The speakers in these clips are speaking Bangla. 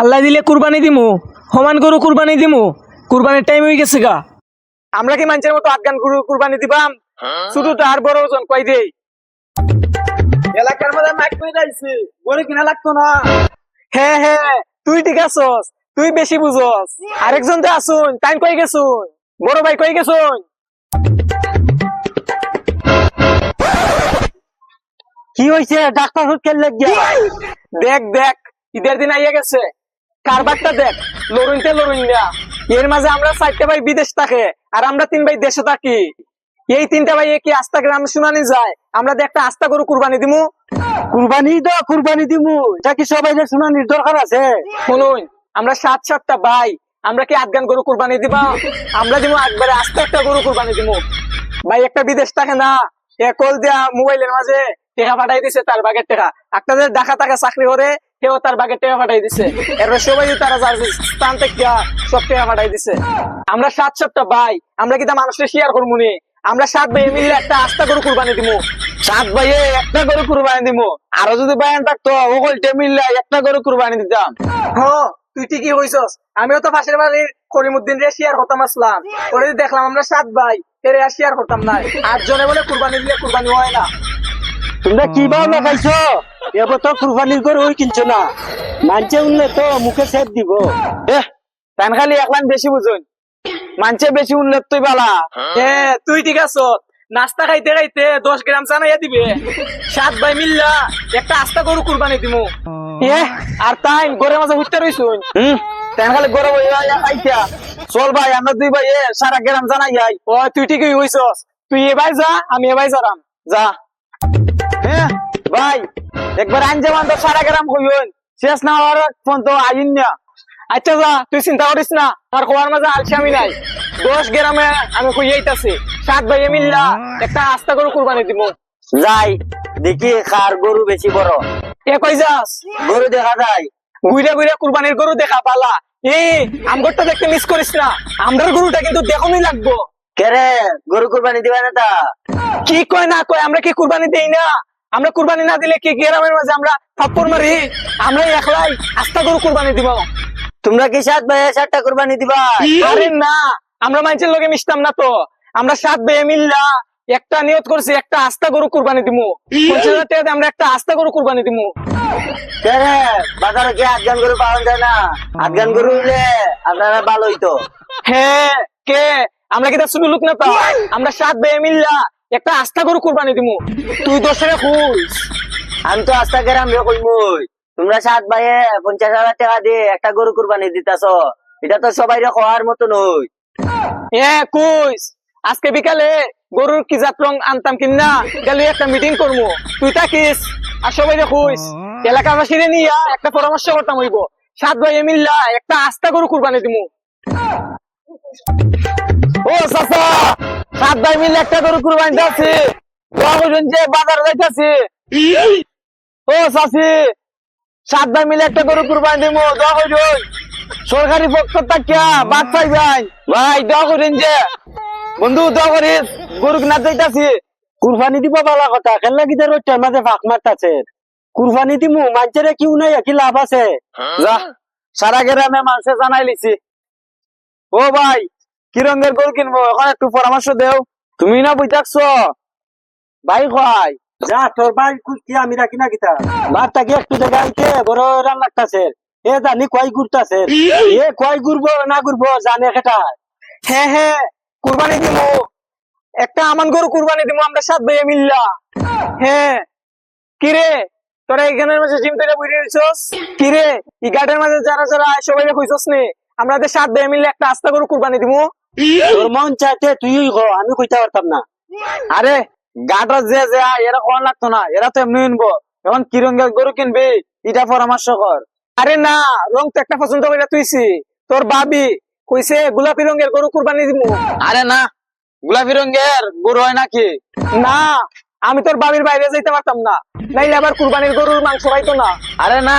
আল্লাহ দিলে কুরবানি দিমু সমান গরু কুরবানি দিমু কুরবানির টাইম হয়ে গেছে গা। আমরা কি মানুষের মতো আটগান গরু কুরবানি দিবাম? শুধু তার বড় ওজন কয় দেই। এলাকার মধ্যে মাইক করে যাইছি গরু কিনা লাগতো না। হ্যাঁ হ্যাঁ তুই ঠিক আছস তুই বেশি বুঝস। আরেকজন তো আসুন তাই কই গেছুন? বড় ভাই কই গেছুন? কি হয়েছে ডাক্তার হুটকেল লাগিয়া। দেখ দেখ ঈদের দিন আইয়া গেছে। কারবারটা দেখ লড়ুনতে লড়ুন না। এর মাঝে আমরা চারটে ভাই বিদেশ থাকে আর আমরা তিন ভাই দেশে থাকি। এই তিনটা ভাই কি আস্তা গ্রাম শুনানি যায়? আমরা তো একটা আস্তা গরু কুরবানি দিমু? কুরবানি দাও কুরবানি দিমু। এটা কি সবাই শোনানির দরকার আছে? শুনুন আমরা সাত সাতটা ভাই আমরা কি আটগান গরু কুরবানি দিবা? আমরা দিমু একবারে আস্তে একটা গরু কুরবানি দিমু। ভাই একটা বিদেশ থাকে না এ কল দিয়া মোবাইলের মাঝে টেকা পাঠাই দিছে তার বাগের টেকা একটা যে দেখা টাকা চাকরি করে কেউ তার বাগের টেকা পাঠাই দিছে। এরপর সবাই তারা যার স্থান থেকে সব টেকা পাঠাই দিছে। আমরা সাত সাতটা ভাই, আমরা কি তা মানুষের শেয়ার করব নি? আমরা সাত ভাই মিলে একটা আস্তা গরু কুরবানি দিমু। সাত ভাইয়ে একটা গরু কুরবানি দিমু। আরও যদি বায়ান থাকতো, ওগলটে মিললে একটা গরু কুরবানি দিতাম। হ্যাঁ তুই ঠিকই হইছস আমিও তো পাশের বাড়ির করিমুদ্দিন রে শেয়ার করতাম আসলাম। ওরে দেখলাম আমরা সাত ভাই, এর শেয়ার করতাম না আট জনে বলে কুরবানি দিলে কুরবানি হয় না। তোমরা কি ভাব লাগাইছো এবার তো কুরবানির গরু ওই কিনছো না। মানছে উনলে তো মুখে সেট দিব। এ তান খালি একলান বেশি বুঝুন। মানছে বেশি উনলে তুই বালা। হ্যাঁ। তুই ঠিক আছো? নাস্তা খাইতে খাইতে দশ গ্রাম চানাইয়া দিবে। সাত ভাই মিল্লা একটা আস্তা গরু কুরবানি দিমু। এ আর তাই গরের মাঝে উঠতে রইছুন। হুম? তান খালি গরু আইতা চল ভাই আমরা দুই ভাই এ সারা গ্রাম জানাই যাই ও তুই ঠিকই হইছস তুই এবার যা আমি এবার যারাম যা। হ্যাঁ? ভাই, একবার আনজে মান তো সারা গ্রাম হইন শেষ না হওয়ার ফোন তো আইন না। আচ্ছা যা, তুই চিন্তা করিস না আমার খোয়ার মাঝে আলসামি নাই। দশ গ্রামে আমি খুঁজেইতাছি সাত মিল্লা, একটা আস্তা গরু কুরবানি দিমু। যাই, দেখি খার গরু বেশি বড়। এ কই যাস? গরু দেখা যায়। গুইরা গুইরা কুরবানির গরু দেখা পালা। এ, আমগরটা দেখতে মিস করিস না। আমরার গরুটা কিন্তু দেখনই লাগবো। কেরে গরু কুরবানি দিবা না তা? কি কয় না কয়, আমরা কি কুরবানি দেই না? আমরা কুরবানি না দিলে কি গ্রামের মাঝে আমরা থাপ্পড় মারি? আমরা একলাই আস্তা গরু কুরবানি দিব। তোমরা কি সাত ভাই সাতটা কুরবানি দিবা? আরে না আমরা মানুষের লোকে মিশতাম না তো। আমরা সাত বেয়ে মিল্লা একটা নিয়ত করছি একটা আস্তা গরু কুরবানি দিমু। পঞ্চাশ হাজার আমরা একটা আস্থা গরু কুরবানি দিমু। কেরে বাজারে কি আটগান গরু পাওয়া যায় না? আটগান গরু হইলে আপনারা ভালো হইতো হ্যাঁ কে? আমরা কি তার শুধু লোক না পাই আমরা সাত বেয়ে মিল্লা একটা আস্তা গরু কুরবানি দিমু। তুই দোষরে খুঁজ আমি তো আস্তা গ্রাম কইমুই তোমরা সাত ভাইয়ে পঞ্চাশ হাজার টাকা দিয়ে একটা গরু কুরবানি দিতাছ এটা তো সবাই খাওয়ার মতো নই এ কুইস আজকে বিকালে গরুর কি জাত রং আনতাম কিনা গেলে একটা মিটিং করব তুই থাকিস আর সবাই খুঁজ এলাকাবাসীরে নিয়া একটা পরামর্শ করতাম হইব। সাত ভাই মিল্লা একটা আস্থা গরু কুরবানি দিমু। ও চাচা! সাত ভাই মিলে একটা গরু কুরবানি দিচ্ছি যে বাজার যাইতাছি। ও চাচি সাত ভাই মিলে একটা গরু কুরবানি দিব, দোয়া করুন সরকারি পক্ষ থাকিয়া বাদ পাই ভাই, দোয়া করেন যে। বন্ধু, দোয়া করিস, গরু না যাইতাছি। কুরবানি দিব বালা কথা খেলনা গিয়ে রোডটার মাঝে ফাঁক মারতাছে? কুরবানি দিমু, মানুষের কিউ নাই কি লাভ আছে? যা, সারা গ্রামে মানুষে জানাই লিছি। ও ভাই কি রঙের গরু কিনবো? এখন একটু পরামর্শ দেও। তুমি না বুঝাচ্ছ ভাই কয়? যা তোর ভাই কি আমি রাখি না কিতা? ভাতটা কি একটু দেখাইতে বড় রান লাগতাছে। এ জানি কয় এ কয় না জানে সেটা। হ্যাঁ হ্যাঁ কুরবানি দিমু। একটা আমান গরু কুরবানি দিমু আমরা সাত ভাই মিল্লা। হ্যাঁ। কিরে তোরা এখানের মাঝে জিম থেকে বুঝে দিছস কিরে এই গার্ডের মাঝে যারা যারা সবাই কইছস নে? আমরা সাত ভাই মিলে একটা আস্তা গরু কুরবানি দিমু। তোর মন চাইতে তুই আমি কইতে পারতাম না। আরে যে যে এরা কোন লাগতো না, এরা তো এমনি কিনবো এখন কি রঙের গরু কিনবি পরামর্শ কর আরে না রং তো একটা পছন্দ করে তুইছি তোর বাবি কইছে, গোলাপি রঙের গরু কুরবানি দিমু। আরে না, গোলাপি রঙের গরু হয় নাকি? না, আমি তোর বাবির বাইরে যাইতে পারতাম না। নাইলে আবার কুরবানির গরুর মাংস পাইতো না। আরে না,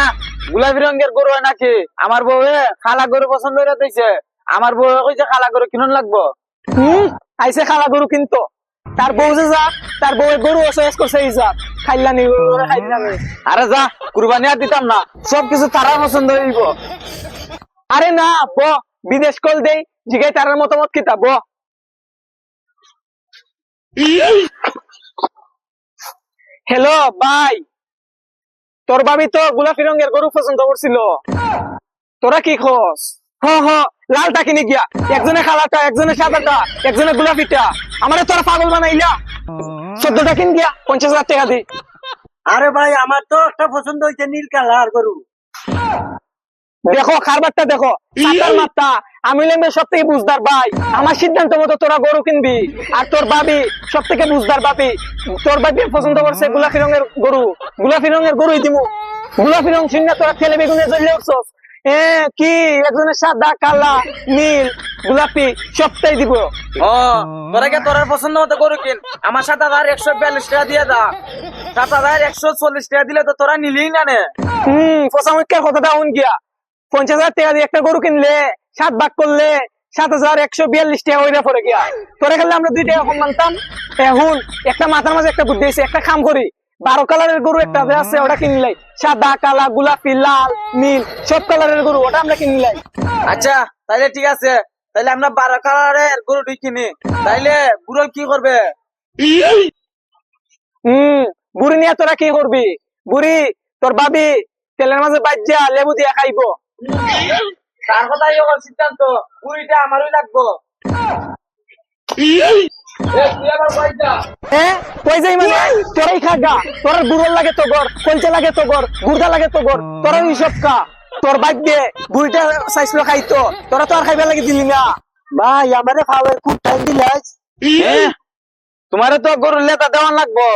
গোলাপি রঙের গরু হয় নাকি? আমার বউ খালা গরু পছন্দ করে দিয়েছে আমার বউ কইছে খালা গরু কিনুন লাগবো? হুম? আইসে খালা গরু কিনতো। তার বউ যে যা তার বউয়ের গরু চয়েস করছে এই যা। খাইলানি খাইলানি আরে যা কুরবানি আর দিতাম না সবকিছু তারা পছন্দ হইব। আরে না ব বিদেশ কল দেই জিগাই তার মতামত কিতা ব হ্যালো ভাই। তোর ভাবি তো গোলাপি রঙের গরু পছন্দ করছিল। তোরা কি খোঁজ? হ হ লালটা কিনে গিয়া। একজনে খালাটা একজনে সাদাটা একজনে গোলাপিটা আমারে তোরা পাগল বানাইলা। চোদ্দটা কিন গিয়া পঞ্চাশ হাজার টাকা দি। আরে ভাই আমার তো একটা পছন্দ হয়েছে নীল কালার গরু। দেখো খারবারটা দেখো। সাতার মাত্রা। আমি লেমে সব থেকে বুঝদার ভাই। আমার সিদ্ধান্ত মতো তোরা গরু কিনবি। আর তোর বাবি সব থেকে বুঝদার ভাবি। তোর ভাবি পছন্দ করছে গোলাপি রঙের গরু। গোলাপি রঙের গরুই দিমু। গোলাপি রং শুনে তোরা ছেলে বেগুনে জ্বলে উঠছস এ কি? একজনের সাদা কালা নীল গোলাপি সবটাই দিব। ও তোরা কে তোর পছন্দ মতো গরু কিন? আমার সাত হাজার একশো বিয়াল্লিশ টাকা দিয়ে দা। সাত হাজার একশো চল্লিশ টাকা দিলে তো তোরা নিলেই না নে। হম ফসামুখের কথাটা উন গিয়া পঞ্চাশ হাজার টাকা দিয়ে একটা গরু কিনলে সাত ভাগ করলে সাত হাজার একশো বিয়াল্লিশ টাকা ওইটা পরে গিয়া। তোরে খেলে আমরা দুই টাকা কম মানতাম। এখন একটা মাথার মাঝে একটা বুদ্ধি একটা খাম করি। বারো কালারের গরু একটা আছে ওটা কিনলাই সাদা কালা গোলাপি লাল নীল সব কালারের গরু ওটা আমরা কিনলাই আচ্ছা তাইলে ঠিক আছে। তাইলে আমরা বারো কালারের গরুটি কিনি। তাইলে বুড়ো কি করবে? হম বুড়ি নিয়ে তোরা কি করবি? বুড়ি তোর ভাবি তেলের মাঝে বাজ্যা লেবু দিয়ে খাইবো। তার কথাই ওর সিদ্ধান্ত বুড়িটা আমারই লাগবো। কই যাই মানে? তোরাই খাগা তোর লাগে তো গর কলচা লাগে তো গর লাগে তো গর তোরা সব তোর বাইক দিয়ে বুড়িটা চাইছিল খাইতো তোরা তো আর লাগে দিলি না। ভাই আমারে খুব টাইম দিলাস তোমারে তো গরুর লেতা দেওয়ান লাগবো।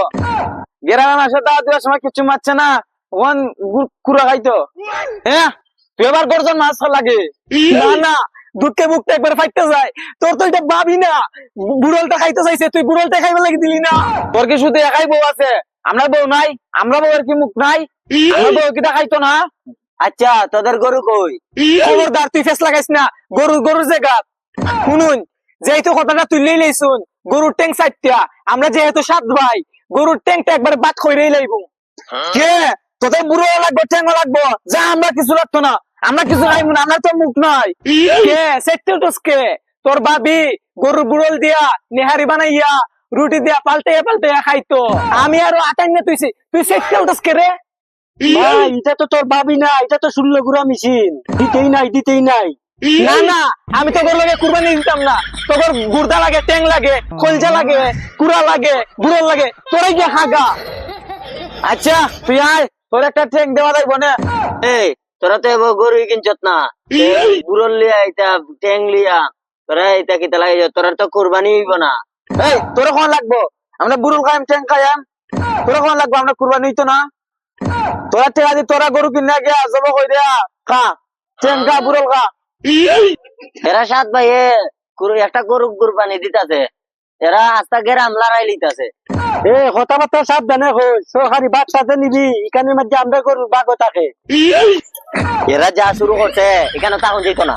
গ্রামে মাসে দাওয়া দেওয়ার সময় কিছু মারছে না। ওখান কুড়া খাইতো। হ্যাঁ তুই এবার গরজন মাছ লাগে। না না দুধকে মুখটা একবার ফাইতে যায়। তোর তো এটা ভাবি না। বুড়লটা খাইতে চাইছে তুই বুড়লটা খাইবার লাগে দিলি না। তোর কি শুধু একাই বউ আছে? আমরা বউ নাই আমরা বউয়ের কি মুখ নাই? আমরা বউ কিটা খাইতো না? আচ্ছা তোদের গরু কই? খবরদার তুই ফেস লাগাইস না। গরু গরুর জায়গা। শুনুন যেহেতু কথাটা তুললেই লাইছুন গরুর ট্যাঙ্ক সাইটটা আমরা যেহেতু সাত ভাই গরুর ট্যাঙ্কটা একবার বাদ কইরেই লাইব। কে? তোদের বুড়ো লাগবে ঠেঙ্গো লাগবো। যা আমরা কিছু লাগতো না। আমরা কিছু খাইবো না আমরা তো মুখ নাই। কে? কে? তোর বাবি গরুর বুড়ল দিয়া নেহারি বানাইয়া রুটি দিয়া পাল্টাইয়া পাল্টাইয়া খাইতো। আমি আরও আটাই না তুইছি। তুই সেটতে উঠস কে রে? এটা তো তোর বাবি না এটা তো শূন্য গুড়া মেশিন। দিতেই নাই দিতেই নাই। না না আমি তোর লাগে কুরবানি দিতাম না। তোর গুর্দা লাগে ট্যাং লাগে খলজা লাগে কুড়া লাগে বুড়ল লাগে তোরাই গিয়ে খাগা। আচ্ছা তুই আয় তোর একটা ঠেক দেওয়া যাইব না। এই তোরা তো এবার গরু কিনছত না। বুড়ল লিয়া এটা ট্যাং লিয়া তোরা এটা কিতা লাগে তোরা তো কোরবানি হইব না। এই তোর কোন লাগবো? আমরা বুড়ুল খাইম ঠেং খাইম তোর কোন লাগবো? আমরা কুরবানি হইতো না। তোরা ঠেকা দি তোরা গরু কিনা গিয়া জব কই দেয়া খা ঠেং খা বুড়ল খা। এরা সাত ভাই একটা গরু কুরবানি দিতাছে। এরা আস্তা গেরাম লড়াই লিতাছে এ কথাবার্তা সাবধানে হই সরকারি বাদ সাথে নিবি এখানের মধ্যে আমরা গরু বাঘ থাকে। এরা যা শুরু করছে এখানে তখন যেত না।